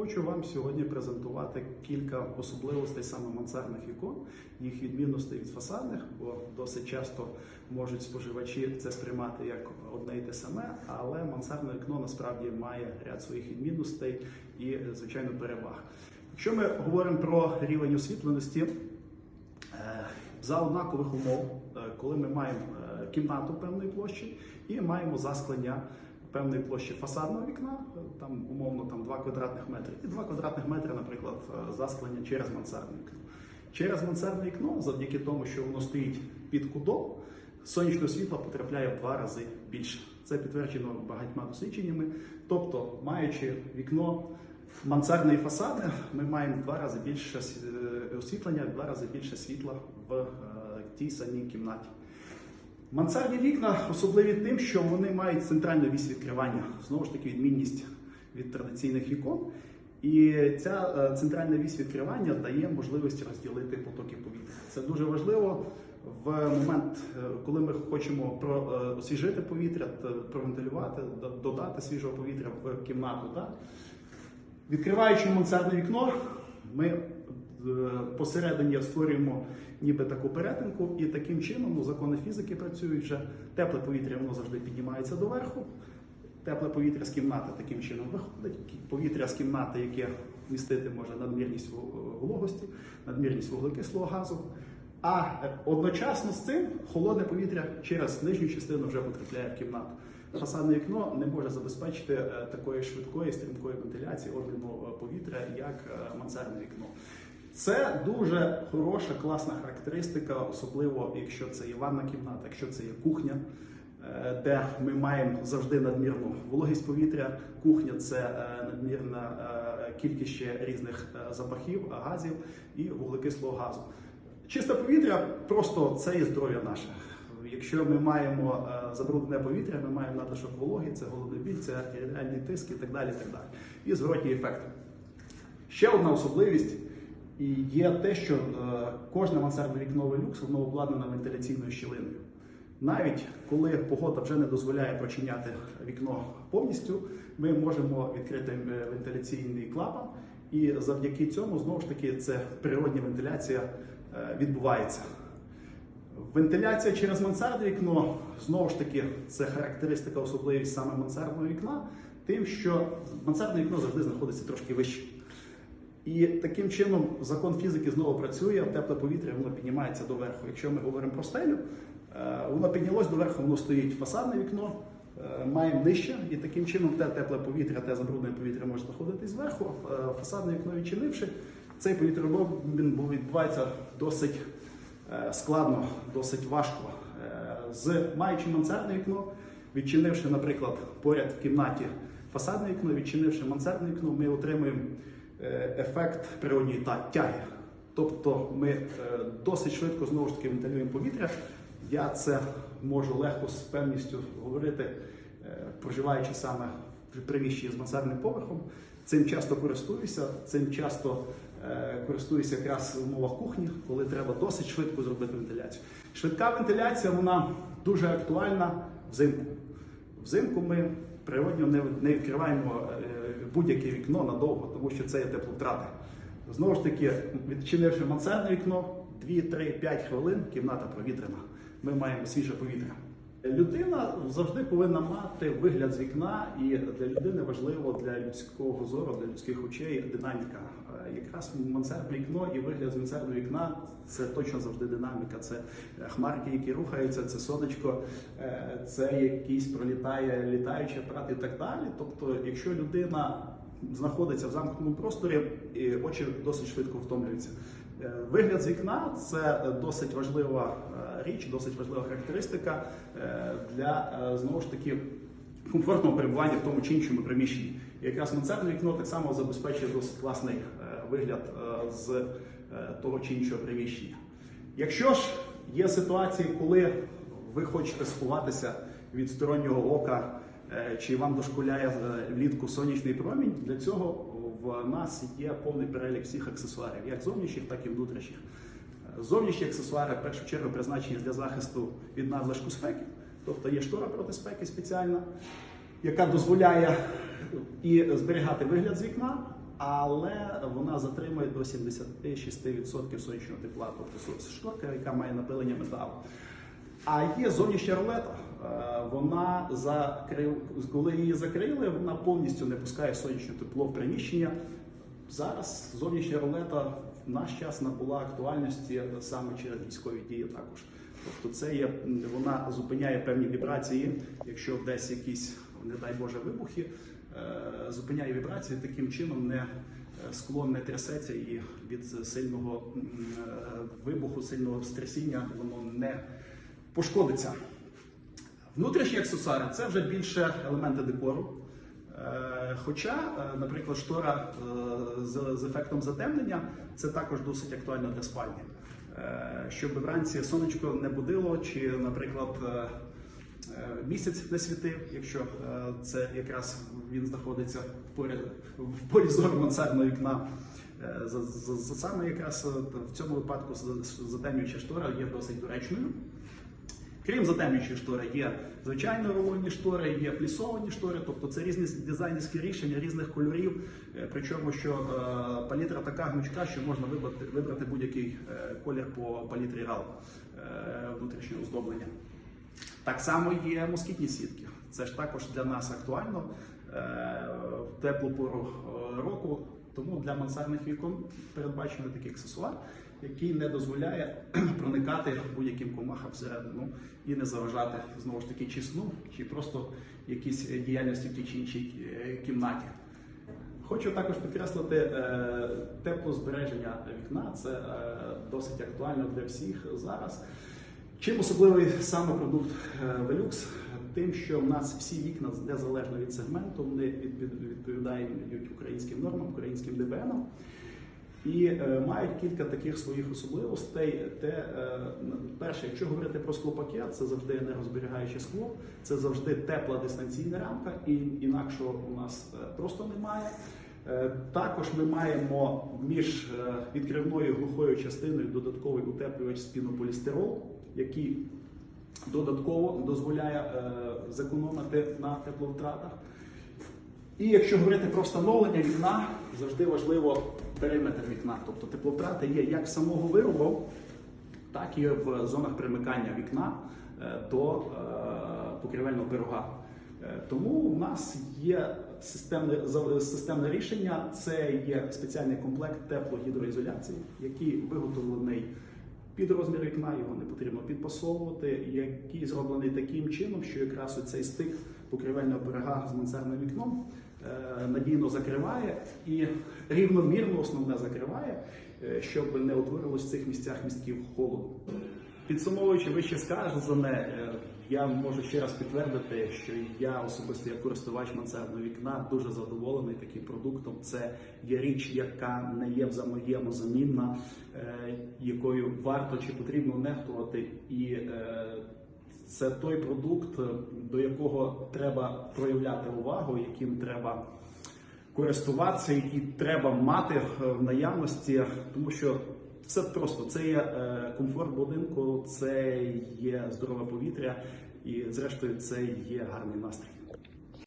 Хочу вам сьогодні презентувати кілька особливостей саме мансардних вікон, їх відмінностей від фасадних, бо досить часто можуть споживачі це сприймати як одне і те саме, але мансардне вікно насправді має ряд своїх відмінностей і, звичайно, переваг. Якщо ми говоримо про рівень освітленості, Е, за однакових умов, е, коли ми маємо е, кімнату певної площі і маємо засклення певної площі фасадного вікна, е, там умовно там 2 квадратних метри, і 2 квадратних метри, наприклад, е, засклення через мансардне вікно. Через мансардне вікно, завдяки тому, що воно стоїть під кутом, сонячного світла потрапляє в два рази більше. Це підтверджено багатьма дослідженнями. Тобто, маючи вікно мансардне і фасадне, ми маємо в два рази більше е, освітлення, в два рази більше світла в тій самій кімнаті. Мансардні вікна особливі тим, що вони мають центральну вісь відкривання, знову ж таки, відмінність від традиційних вікон. І ця е, центральна вісь відкривання дає можливість розділити потоки повітря. Це дуже важливо в момент, е, коли ми хочемо е, освіжити повітря, провентилювати, додати свіжого повітря в кімнату. Так? Відкриваючи мансардне вікно, ми посередині створюємо ніби таку перетинку, і таким чином ну, закони фізики працюють вже. Тепле повітря воно завжди піднімається доверху. Тепле повітря з кімнати таким чином виходить. Повітря з кімнати, яке містити може надмірність во- вологості, надмірність вуглекислого газу. А е, одночасно з цим холодне повітря через нижню частину вже потрапляє в кімнату. Фасадне вікно не може забезпечити е, такої швидкої стрімкої вентиляції обміну е, повітря, як е, мансардне вікно. Це дуже хороша, класна характеристика, особливо якщо це є ванна кімната, якщо це є кухня, е, де ми маємо завжди надмірну вологість повітря. Кухня це е, надмірна е, кількість різних запахів, газів і вуглекислого газу. Чисте повітря просто це є здоров'я наше. Якщо ми маємо забруднене повітря, ми маємо надлишок вологи, це головний біль, це артеріальний тиск і так далі. І, так далі. і зворотній ефект. Ще одна особливість і є те, що е, кожне мансардне вікнове люкс воно обладнане вентиляційною щілиною. Навіть коли погода вже не дозволяє прочиняти вікно повністю, ми можемо відкрити е, вентиляційний клапан, і завдяки цьому знову ж таки це природня вентиляція е, відбувається. Вентиляція через мансардне вікно знову ж таки це характеристика, особливість саме мансардного вікна, тим, що мансардне вікно завжди знаходиться трошки вище. І таким чином закон фізики знову працює, тепле повітря воно піднімається доверху. Якщо ми говоримо про стелю, е, воно піднялось доверху, воно стоїть фасадне вікно, е, маємо нижче, і таким чином те тепле повітря, те забруднене повітря може знаходитись зверху. Е, Фасадне вікно відчинивши, цей повітряобмін відбувається досить складно, досить важко. З маючи мансардне вікно, відчинивши, наприклад, поряд в кімнаті фасадне вікно, відчинивши мансардне вікно, ми отримуємо ефект природньої та- тяги. Тобто ми е, досить швидко знову ж таки вентилюємо повітря. Я це можу легко з певністю говорити, е, проживаючи саме в приміщенні з мансардним поверхом. Цим часто користуюся, цим часто е, користуюся якраз в умовах кухні, коли треба досить швидко зробити вентиляцію. Швидка вентиляція вона дуже актуальна взимку. Взимку ми природньо не, не відкриваємо е, будь-яке вікно надовго, тому що це є теплотрати. Знову ж таки, відчинивши мансардне вікно, 2, 3, 5 хвилин кімната провітрена. Ми маємо свіже повітря. Людина завжди повинна мати вигляд з вікна, і для людини важливо для людського зору, для людських очей динаміка. Якраз мансардне вікно і вигляд з мансардного вікна це точно завжди динаміка. Це е, хмарки, які рухаються, це сонечко, е, це якийсь пролітає літаючий апарат і так далі. Тобто, якщо людина знаходиться в замкненому просторі, і очі досить швидко втомлюються. Е, Вигляд з вікна це досить важлива річ, досить важлива характеристика для знову ж таки комфортного перебування в тому чи іншому приміщенні. І якраз мансардне вікно так само забезпечує досить класний вигляд е, з е, того чи іншого приміщення. Якщо ж є ситуації, коли ви хочете сховатися від стороннього ока, е, чи вам дошкуляє влітку сонячний промінь, для цього в нас є повний перелік всіх аксесуарів, як зовнішніх, так і внутрішніх. Зовнішні аксесуари в першу чергу призначені для захисту від надлишку спеки, тобто є штора проти спеки спеціальна, яка дозволяє і зберігати вигляд з вікна, але вона затримує до 76% сонячного тепла, тобто шторка, яка має напилення металу. А є зовнішня рулета. Е, Вона закрив, коли її закрили, вона повністю не пускає сонячне тепло в приміщення. Зараз зовнішня рулета в наш час набула актуальності саме через військові дії також. Тобто це є, вона зупиняє певні вібрації, якщо десь якісь, не дай Боже, вибухи, зупиняє вібрації, таким чином не е, скло не трясеться і від сильного е, вибуху, сильного стрясіння воно не пошкодиться. Внутрішні аксесуари це вже більше елементи декору. Е, Хоча, е, наприклад, штора е, з, ефектом затемнення це також досить актуально для спальні. Е, Щоб вранці сонечко не будило, чи, наприклад, е, е, місяць не світив, якщо е, це якраз він знаходиться в полі, зору мансардного вікна. Е, За, за, за саме якраз е, в цьому випадку затемнююча штора є досить доречною. Крім затемнюючої штори, є звичайні рулонні штори, є плісовані штори, тобто це різні дизайнерські рішення різних кольорів. е, Причому що е, палітра така гнучка, що можна вибрати, вибрати будь-який е, колір по палітрі RAL е, внутрішнього оздоблення. Так само є москітні сітки. Це ж також для нас актуально е, в теплу пору е, року. Тому для мансардних вікон передбачений такий аксесуар, який не дозволяє проникати будь-яким комахам всередину і не заважати знову ж таки чи сну, чи просто якісь діяльності в тій чи іншій е, кімнаті. Хочу також підкреслити е, теплозбереження вікна. Це досить актуально для всіх зараз. Чим особливий саме продукт е, Velux? Тим, що в нас всі вікна, незалежно від сегменту, вони відповідають українським нормам, українським ДБНам. І е, мають кілька таких своїх особливостей. Те, е, перше, якщо говорити про склопакет, це завжди енергозберігаюче скло, це завжди тепла дистанційна рамка, і інакшого у нас е, просто немає. Е, Також ми маємо між е, відкривною глухою частиною додатковий утеплювач з пінополістирол, який додатково дозволяє е, зекономити на тепловтратах. І якщо говорити про встановлення вікна, завжди важливо периметр вікна. Тобто тепловтрати є як самого виробу, так і в зонах примикання вікна до покрівельного пирога. Е, Тому в нас є системне, системне рішення. Це є спеціальний комплект теплогідроізоляції, який виготовлений під розмір вікна, його не потрібно підпасовувати, який зроблений таким чином, що якраз оцей стик покривельного пирога з мансардним вікном е, надійно закриває і рівномірно основне закриває, е, щоб не утворилось в цих місцях містків холоду. Підсумовуючи вище сказане, я можу ще раз підтвердити, що я особисто як користувач мансардного вікна дуже задоволений таким продуктом. Це є річ, яка не є взаємозамінна, е, якою варто чи потрібно нехтувати. І е, це той продукт, до якого треба проявляти увагу, яким треба користуватися, які треба мати в наявності, тому що це просто це є е, комфорт будинку, це є здорове повітря, і зрештою це є гарний настрій.